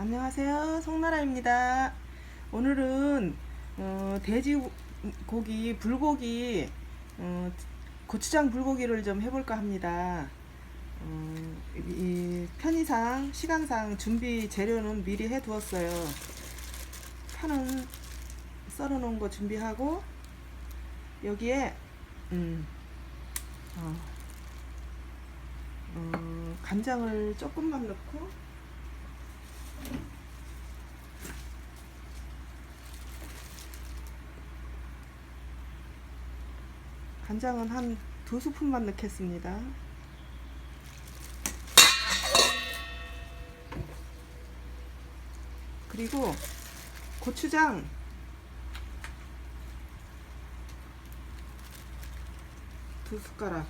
안녕하세요. 송나라입니다. 오늘은 어, 돼지고기, 불고기, 어, 고추장 불고기를 좀 해볼까 합니다. 어, 이 편의상, 시간상 준비 재료는 미리 해 두었어요. 파는 썰어 놓은 거 준비하고 여기에 음, 어, 어, 간장을 조금만 넣고 간장은 한 두 스푼만 넣겠습니다. 그리고 고추장. 두 숟가락.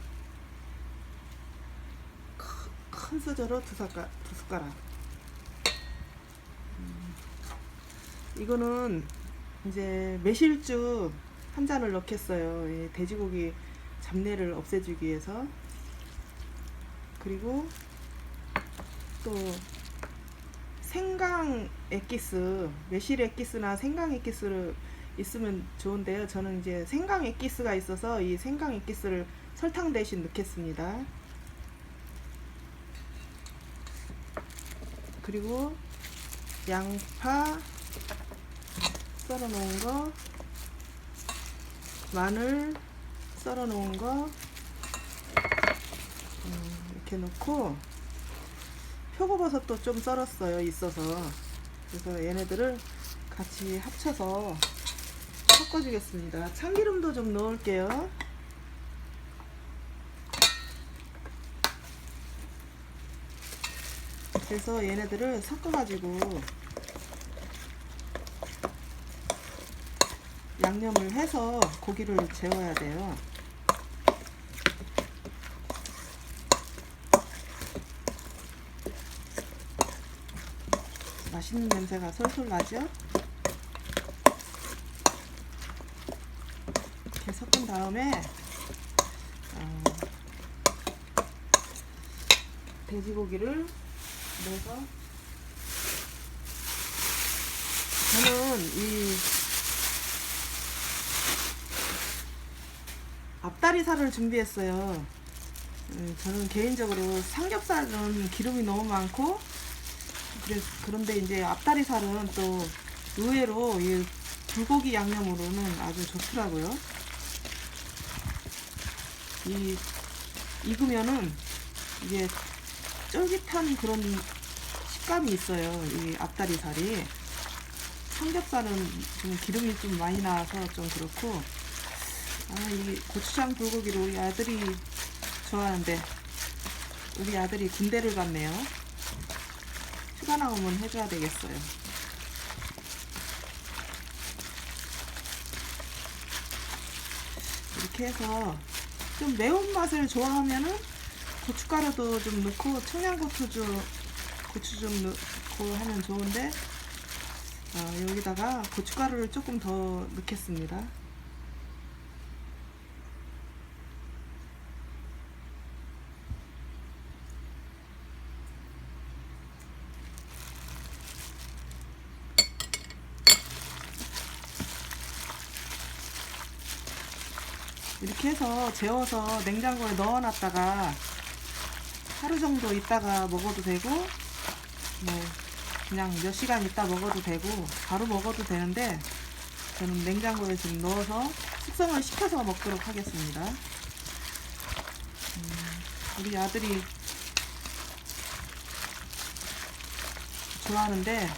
큰, 큰 수저로 두 숟가락, 두 숟가락. 음, 이거는 이제 매실주 한 잔을 넣겠어요. 이 돼지고기 잡내를 없애주기 위해서. 그리고 또 생강 액기스 매실 액기스나 생강 액기스를 있으면 좋은데요. 저는 이제 생강 액기스가 있어서 이 생강 액기스를 설탕 대신 넣겠습니다. 그리고 양파 썰어 놓은 거 마늘 썰어 놓은 거 음, 이렇게 넣고 표고버섯도 좀 썰었어요 있어서. 그래서 얘네들을 같이 합쳐서 섞어주겠습니다. 참기름도 좀 넣을게요. 그래서 얘네들을 섞어가지고 양념을 해서 고기를 재워야 돼요. 맛있는 냄새가 솔솔 나죠? 이렇게 섞은 다음에 어, 돼지고기를 넣어서 저는 이 앞다리살을 준비했어요. 음, 저는 개인적으로 삼겹살은 기름이 너무 많고 그래, 그런데 이제 앞다리살은 또 의외로 이 불고기 양념으로는 아주 좋더라고요. 이 익으면은 이게 쫄깃한 그런 식감이 있어요. 이 앞다리살이 삼겹살은 좀 기름이 좀 많이 나와서 좀 그렇고 아, 이 고추장 불고기를 우리 아들이 좋아하는데 우리 아들이 군대를 갔네요. 휴가 나오면 해줘야 되겠어요. 이렇게 해서 좀 매운맛을 좋아하면은 고춧가루도 좀 넣고 청양고추도 고추 좀 넣고 하면 좋은데 어, 여기다가 고춧가루를 조금 더 넣겠습니다. 이렇게 해서 재워서 냉장고에 넣어놨다가 하루 정도 있다가 먹어도 되고 뭐 그냥 몇 시간 있다 먹어도 되고 바로 먹어도 되는데 저는 냉장고에 지금 넣어서 숙성을 시켜서 먹도록 하겠습니다. 음, 우리 아들이 좋아하는데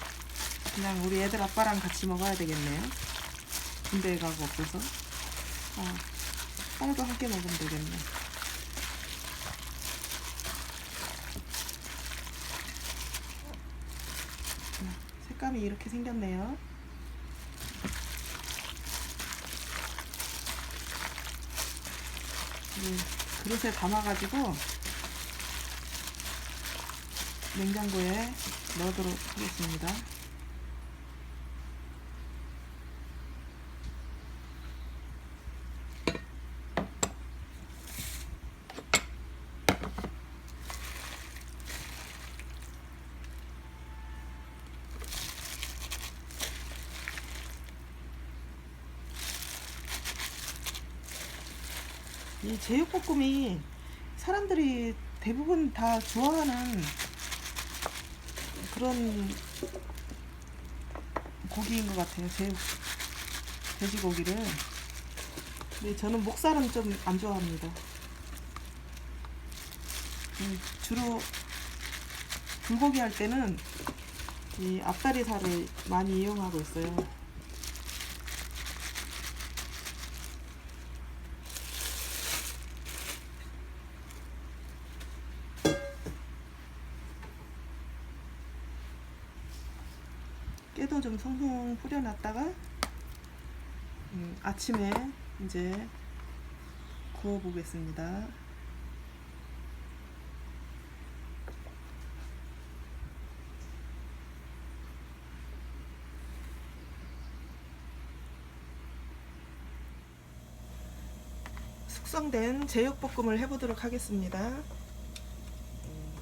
그냥 우리 애들 아빠랑 같이 먹어야 되겠네요. 군대에 가고 없어서. 아, 빵도 함께 먹으면 되겠네. 자, 색감이 이렇게 생겼네요. 네, 그릇에 담아가지고 냉장고에 넣도록 하겠습니다. 이 제육볶음이 사람들이 대부분 다 좋아하는 그런 고기인 것 같아요. 제육 돼지고기를. 근데 저는 목살은 좀 안 좋아합니다. 음, 주로 불고기 할 때는 이 앞다리 살을 많이 이용하고 있어요. 송송 뿌려놨다가 음, 아침에 이제 구워 보겠습니다. 숙성된 제육볶음을 해보도록 하겠습니다. 음,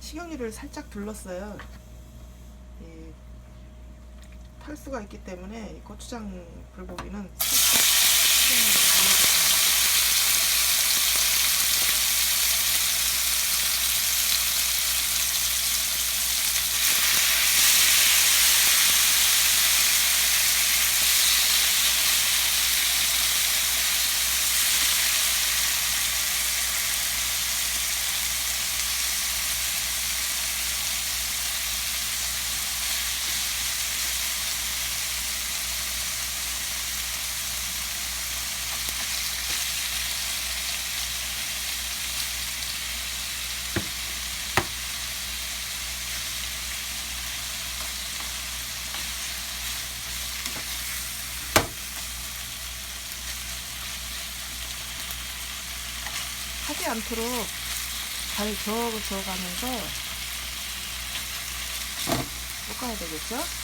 식용유를 살짝 둘렀어요. 이 탈수가 있기 때문에 이 고추장 불고기는 살짝 않도록 잘 저어가면서 볶아야 되겠죠?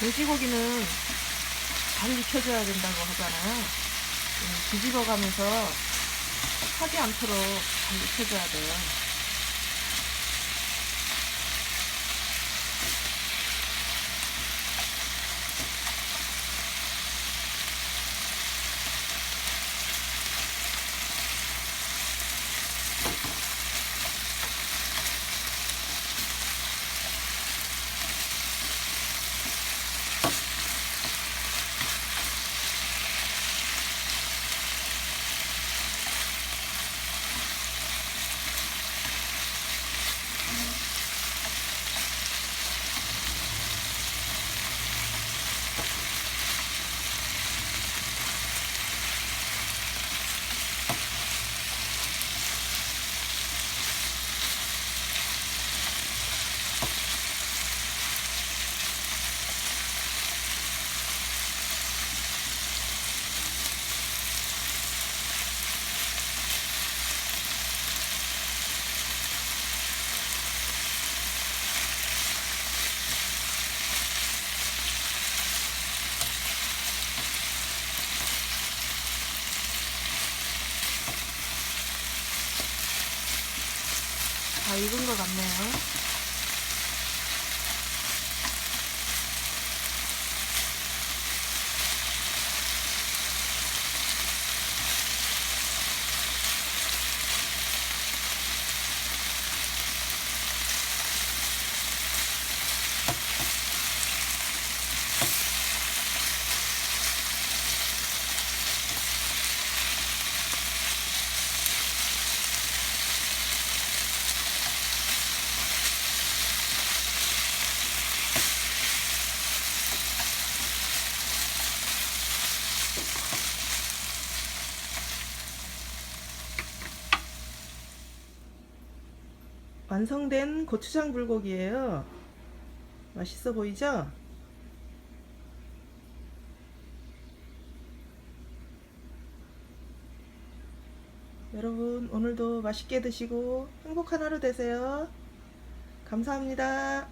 돼지고기는 잘 익혀줘야 된다고 하잖아요. 음, 뒤집어 가면서 하지 않도록 잘 익혀줘야 돼요. 익은 것 같네요. 완성된 고추장 불고기예요. 맛있어 보이죠? 여러분 오늘도 맛있게 드시고 행복한 하루 되세요. 감사합니다.